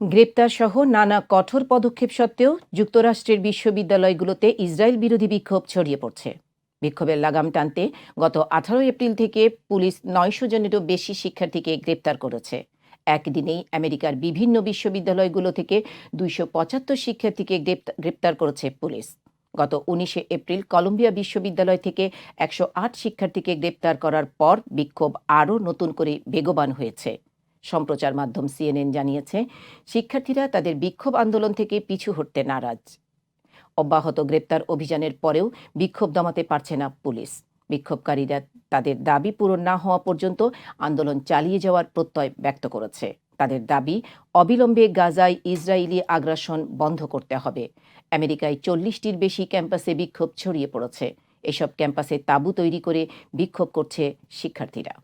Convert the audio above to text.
গ্রেপ্তার সহ নানা কঠোর পদক্ষেপ সত্ত্বেও যুক্তরাষ্ট্রের বিশ্ববিদ্যালয়গুলোতে ইসরায়েল বিরোধী বিক্ষোভ ছড়িয়ে পড়ছে। বিক্ষোভের লাগাম টানতে গত আঠারো এপ্রিল থেকে পুলিশ নয়শো জনেরও বেশি শিক্ষার্থীকে গ্রেপ্তার করেছে। একদিনেই আমেরিকার বিভিন্ন বিশ্ববিদ্যালয়গুলো থেকে দুইশো পঁচাত্তর শিক্ষার্থীকে গ্রেপ্তা- গ্রেপ্তার করেছে পুলিশ। গত উনিশে এপ্রিল কলম্বিয়া বিশ্ববিদ্যালয় থেকে একশো আট শিক্ষার্থীকে গ্রেপ্তার করার পর বিক্ষোভ আরও নতুন করে বেগবান হয়েছে। সম্প্রচার মাধ্যম সিএনএন জানিয়েছে, শিক্ষার্থীরা তাদের বিক্ষোভ আন্দোলন থেকে পিছু হটতে নারাজ। অব্যাহত গ্রেপ্তার অভিযানের পরেও বিক্ষোভ দমাতে পারছে না পুলিশ। বিক্ষোভকারীরা তাদের দাবি পূরণ না হওয়া পর্যন্ত আন্দোলন চালিয়ে যাওয়ার প্রত্যয় ব্যক্ত করেছে। তাদের দাবি, অবিলম্বে গাজায় ইসরায়েলি আগ্রাসন বন্ধ করতে হবে। আমেরিকায় চল্লিশটির বেশি ক্যাম্পাসে বিক্ষোভ ছড়িয়ে পড়েছে। এসব ক্যাম্পাসে তাঁবু তৈরি করে বিক্ষোভ করছে শিক্ষার্থীরা।